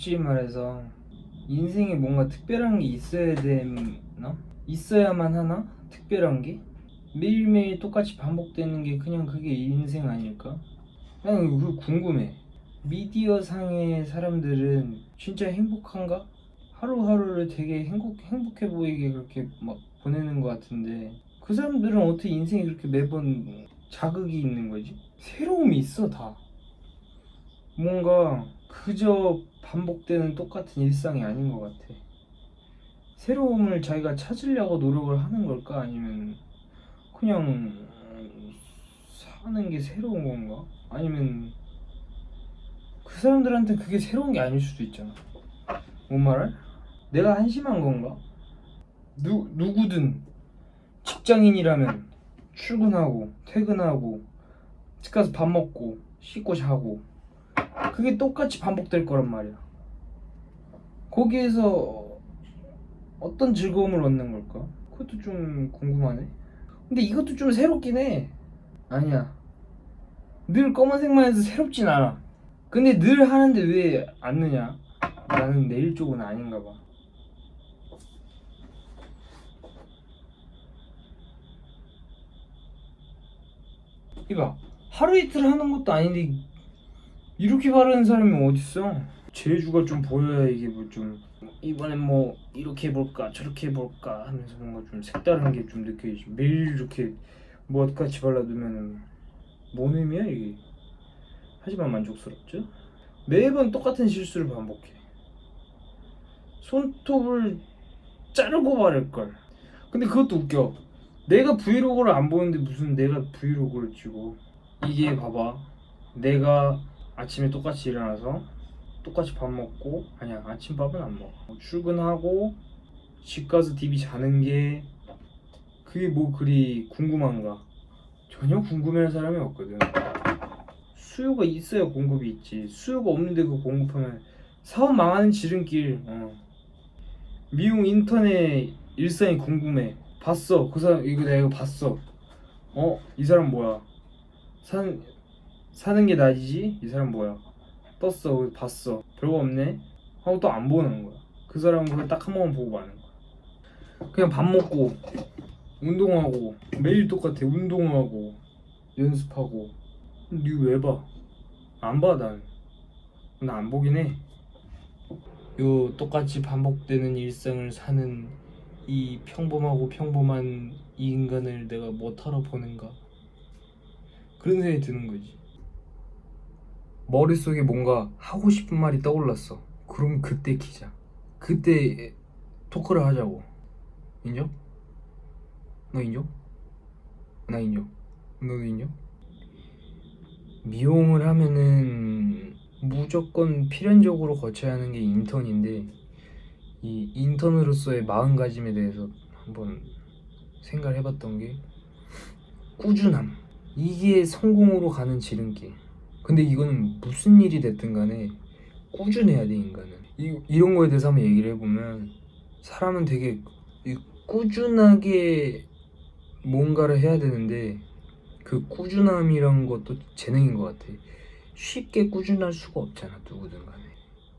솔직히 말해서 인생에 뭔가 특별한 게 있어야 되나? 있어야만 하나? 특별한 게? 매일매일 똑같이 반복되는 게 그냥 그게 인생 아닐까? 나는 그 궁금해. 미디어 상의 사람들은 진짜 행복한가? 하루하루를 되게 행복, 행복해 보이게 그렇게 막 보내는 것 같은데 그 사람들은 어떻게 인생이 그렇게 매번 자극이 있는 거지? 새로움이 있어 다. 뭔가 그저 반복되는 똑같은 일상이 아닌 것 같아. 새로움을 자기가 찾으려고 노력을 하는 걸까? 아니면 그냥 사는 게 새로운 건가? 아니면 그 사람들한테 그게 새로운 게 아닐 수도 있잖아. 뭔 말을? 내가 한심한 건가? 누, 누구든 직장인이라면 출근하고 퇴근하고 집 가서 밥 먹고 씻고 자고 그게 똑같이 반복될 거란 말이야. 거기에서 어떤 즐거움을 얻는 걸까? 그것도 좀 궁금하네. 근데 이것도 좀 새롭긴 해. 아니야. 늘 검은색만 해서 새롭진 않아. 근데 늘 하는데 왜 안 느냐? 나는 내일 쪽은 아닌가 봐. 이봐 하루 이틀 하는 것도 아닌데 이렇게 바르는 사람이 어딨어? 재주가 좀 보여야 이게 뭐 좀 이번엔 뭐 이렇게 해볼까 저렇게 해볼까 하면서 뭔가 좀 색다른 게 좀 느껴지지. 매일 이렇게 뭐 같이 발라두면은 뭔 의미야 이게? 하지만 만족스럽죠? 매번 똑같은 실수를 반복해. 손톱을 자르고 바를걸. 근데 그것도 웃겨. 내가 브이로그를 안 보는데 무슨 내가 브이로그를 찍어? 이게 봐봐. 내가 아침에 똑같이 일어나서 똑같이 밥 먹고 아니야 아침밥은 안 먹어. 출근하고 집 가서 디비 자는 게 그게 뭐 그리 궁금한가? 전혀 궁금해할 사람이 없거든. 수요가 있어야 공급이 있지. 수요가 없는데 그 공급하면 사업 망하는 지름길. 어. 미용 인턴의 일상이 궁금해. 봤어. 그 사람 이거 내가 이거 봤어. 어 이 사람 뭐야? 산 사는 게 나이지 이 사람 뭐야 떴어 봤어 별거 없네 하고 또 안 보는 거야 그 사람은 그걸 딱 한 번만 보고 마는 거야 그냥 밥 먹고 운동하고 매일 똑같아 운동하고 연습하고 니왜 봐? 안 봐, 난. 나 안 보긴 해. 요 똑같이 반복되는 일상을 사는 이 평범하고 평범한 이 인간을 내가 뭐하러 보는가? 그런 생각이 드는 거지. 머릿속에 뭔가 하고 싶은 말이 떠올랐어. 그럼 그때 키자. 그때 토크를 하자고. 인정? 너 인정? 나 인정. 너도 인정? 미용을 하면은 무조건 필연적으로 거쳐야 하는 게 인턴인데 이 인턴으로서의 마음가짐에 대해서 한번 생각을 해봤던 게 꾸준함 이게 성공으로 가는 지름길 근데 이거는 무슨 일이 됐든 간에 꾸준해야 돼 인간은. 이, 이런 거에 대해서 한번 얘기를 해보면 사람은 되게 이 꾸준하게 뭔가를 해야 되는데 그 꾸준함이란 것도 재능인 것 같아. 쉽게 꾸준할 수가 없잖아 누구든 간에.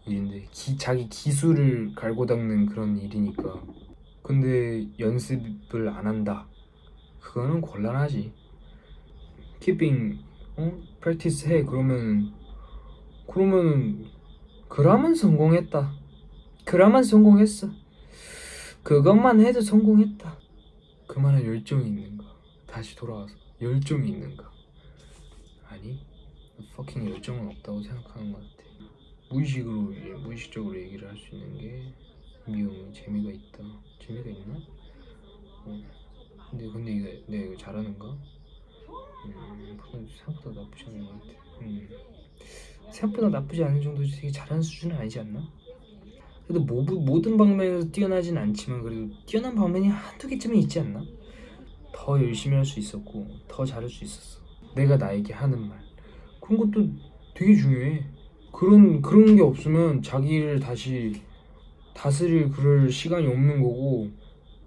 일인데 기, 자기 기술을 갈고 닦는 그런 일이니까. 근데 연습을 안 한다. 그거는 곤란하지. 키핑 어? 프랙티스 해 그러면 그러면 그라면 성공했다 그라면 성공했어 그것만 해도 성공했다 그만한 열정이 있는가 다시 돌아와서 열정이 있는가? 아니, 퍼킹 열정은 없다고 생각하는 것 같아. 무의식으로 무의식적으로 얘기를 할 수 있는 게 미용은 재미가 있다. 재미가 있나? 어. 근데 근데 이거 내가 이거 잘하는가? 음, 생각보다 나쁘지 않은 것 같아. 음. 생각보다 나쁘지 않은 정도 되게 잘하는 수준은 아니지 않나? 그래도 모, 모든 방면에서 뛰어나진 않지만 그래도 뛰어난 방면이 한두 개쯤은 있지 않나? 더 열심히 할 수 있었고 더 잘할 수 있었어. 내가 나에게 하는 말 그런 것도 되게 중요해. 그런 그런 게 없으면 자기를 다시 다스릴 그럴 시간이 없는 거고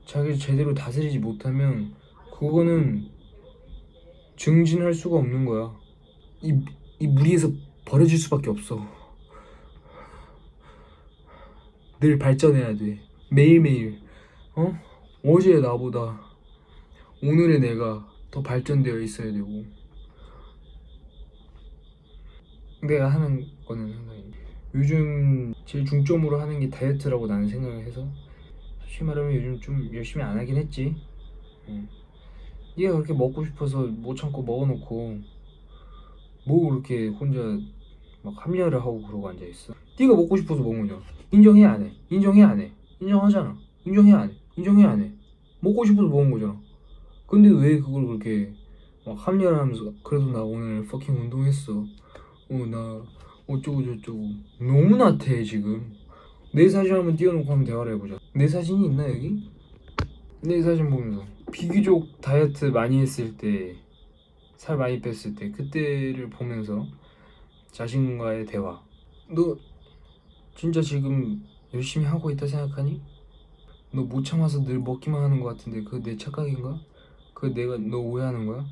자기를 제대로 다스리지 못하면 그거는 증진할 수가 없는 거야. 이, 이 무리에서 버려질 수밖에 없어. 늘 발전해야 돼. 매일매일. 어? 어제 나보다 오늘의 내가 더 발전되어 있어야 되고. 내가 하는 거는 항상 요즘 제일 중점으로 하는 게 다이어트라고 나는 생각을 해서 솔직히 말하면 요즘 좀 열심히 안 하긴 했지. 응. 네가 그렇게 먹고 싶어서 못 참고 먹어놓고 뭐 그렇게 혼자 막 합리화를 하고 그러고 앉아 있어. 네가 먹고 싶어서 거잖아. 인정해 안 해? 인정해 안 해? 인정하잖아. 인정해 안 해? 인정해 안 해? 먹고 싶어서 먹은 거잖아. 근데 왜 그걸 그렇게 막 합리화를 하면서 그래도 나 오늘 퍼킹 운동했어. 어 나 어쩌고 저쩌고 너무 나태 지금. 내 사진 한번 띄워놓고 한번 대화를 해보자. 내 사진이 있나 여기? 내 사진 보면서 비교적 다이어트 많이 했을 때 살 많이 뺐을 때 그때를 보면서 자신과의 대화 너 진짜 지금 열심히 하고 있다 생각하니? 너 못 참아서 늘 먹기만 하는 것 같은데 그거 내 착각인가? 그거 내가 너 오해하는 거야?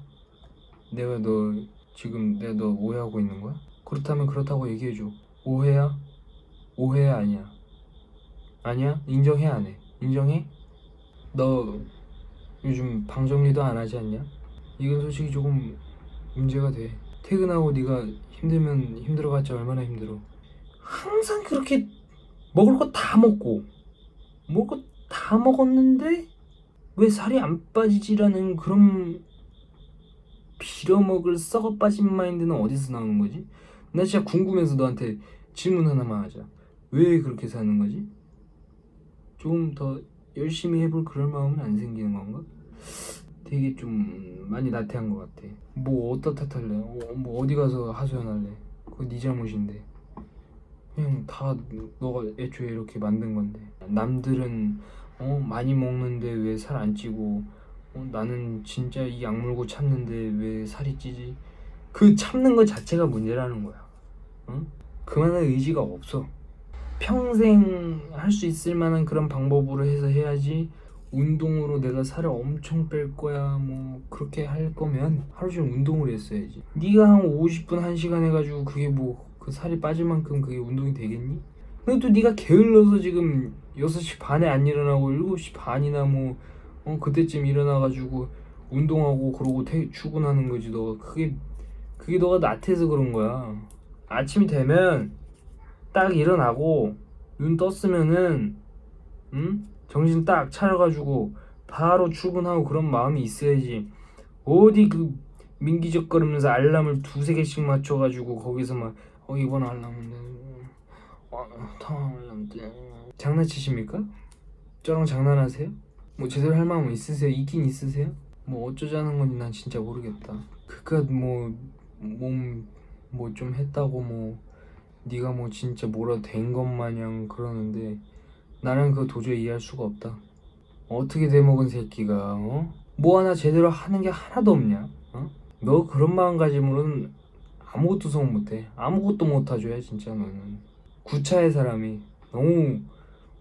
내가 너 지금 내가 너 오해하고 있는 거야? 그렇다면 그렇다고 얘기해줘 오해야? 오해야 아니야 아니야? 인정해 안 해? 인정해? 너 요즘 방 정리도 안 하지 않냐? 이건 솔직히 조금 문제가 돼. 퇴근하고 네가 힘들면 힘들어봤자 얼마나 힘들어. 항상 그렇게 먹을 거 다 먹고 먹을 거 다 먹었는데 왜 살이 안 빠지지라는 그런 빌어먹을 썩어 빠진 마인드는 어디서 나오는 거지? 나 진짜 궁금해서 너한테 질문 하나만 하자. 왜 그렇게 사는 거지? 좀더 열심히 해볼 그럴 마음은 안 생기는 건가? 되게 좀 많이 나태한 것 같아. 뭐 어디다 탓할래? 어, 뭐 어디 가서 하소연할래? 그거 네 잘못인데. 그냥 다 너가 애초에 이렇게 만든 건데. 남들은 어 많이 먹는데 왜 살 안 찌고 어, 나는 진짜 이 약물고 참는데 왜 살이 찌지? 그 참는 것 자체가 문제라는 거야. 응? 그만한 의지가 없어. 평생 할 수 있을 만한 그런 방법으로 해서 해야지 운동으로 내가 살을 엄청 뺄 거야 뭐 그렇게 할 거면 하루 종일 운동을 했어야지. 네가 한 50분 1시간 해가지고 그게 뭐 그 살이 빠질 만큼 그게 운동이 되겠니? 근데 또 네가 게을러서 지금 6시 반에 안 일어나고 7시 반이나 뭐 어, 그때쯤 일어나가지고 운동하고 그러고 퇴, 출근하는 거지 너가. 그게 그게 너가 나태해서 그런 거야. 아침이 되면 딱 일어나고 눈 떴으면은 응? 정신 딱 차려가지고 바로 출근하고 그런 마음이 있어야지 어디 그 민기적거리면서 알람을 두세 개씩 맞춰가지고 거기서 막 어 이번 알람은 어, 다음 알람 때 장난치십니까? 저랑 장난하세요? 뭐 제대로 할 마음 있으세요? 있긴 있으세요? 뭐 어쩌자는 건지 난 진짜 모르겠다 그깟 뭐 몸 뭐 좀 했다고 뭐 네가 뭐 진짜 뭐라 된 것 마냥 그러는데 나는 그거 도저히 이해할 수가 없다. 어떻게 돼먹은 새끼가 어? 뭐 하나 제대로 하는 게 하나도 없냐? 어? 너 그런 마음가짐으로는 아무것도 소용 못해. 아무것도 못하줘야 진짜 너는. 구차의 사람이 너무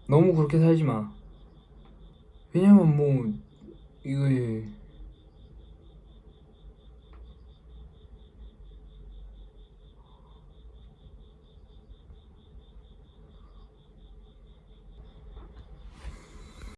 너무 그렇게 살지 마. 왜냐면 뭐 이거